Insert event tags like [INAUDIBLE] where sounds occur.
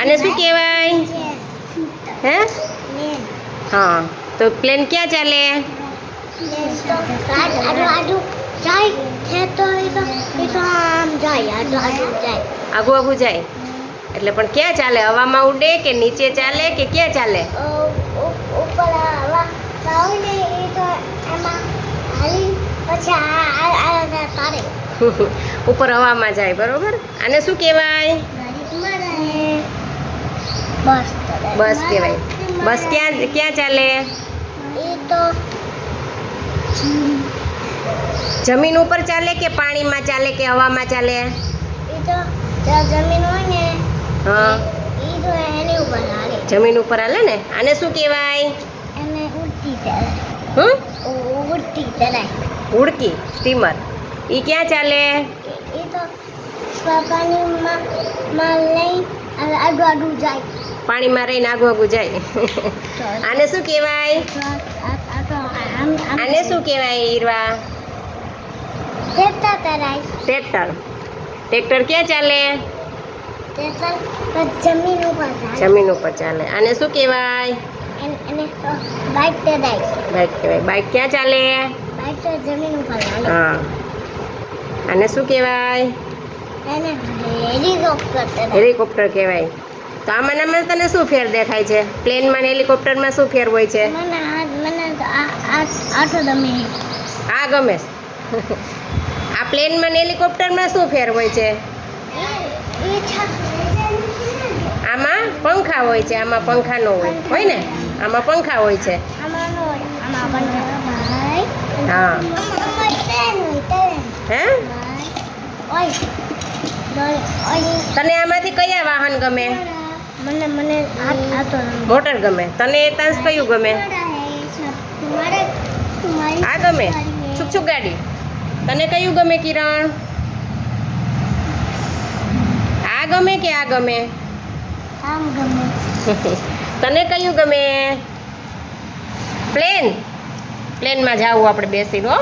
આને શું કહેવાય? હે? હા તો પ્લેન ક્યાં ચાલે? આગું આગું જાય. એટલે પણ ક્યાં ચાલે? હવામાં ઉડે કે નીચે ચાલે કે ક્યાં ચાલે? ઉપર [LAUGHS] હવામાં જાય બરોબર? આને શું કહેવાય? બસ કહેવાય. બસ ક્યાં ક્યાં ચાલે? જમીન ઉપર ચાલે કે પાણીમાં ચાલે કે હવામાં ચાલે? જમીન હોય ને હા. જમીન ઉપર હાલે ને? આને શું કહેવાય? ઉડકી સ્ટીમર. એ ક્યાં ચાલે? એ તો પાણીમાં રહીને આગું આગું જાય. આને શું કહેવાય? આને શું કહેવાય ઈરવા? Tractor tractor. ક્યાં ચાલે? જમીન ઉપર જમીન ઉપર ચાલે. આને શું કહેવાય? બાઇક કહેવાય. બાઇક ક્યાં ચાલે? બાઇક જમીન ઉપર હા. આને શું કહેવાય? હેલિકોપ્ટર કહેવાય. તો આમાં આમાં તને શું ફેર દેખાય છે? પ્લેનમાં ને હેલિકોપ્ટરમાં શું ફેર હોય છે? આ ગમે. આ પ્લેનમાં ને હેલિકોપ્ટરમાં શું ફેર હોય છે? આમાં પંખા હોય છે આમાં પંખા ન હોય. હોય ને? આમાં પંખા હોય છે. હા. હે? તને આમાંથી કયા વાહન ગમે? મને મને મોટર ગમે. તને તાંસ કયું ગમે? આ ગમે? છુક ગાડી. તને કયું ગમે કિરણ? આ ગમે કે આ ગમે. [LAUGHS] તને કયું ગમે? પ્લેન. પ્લેનમાં જાવું આપણે બેસીને હો.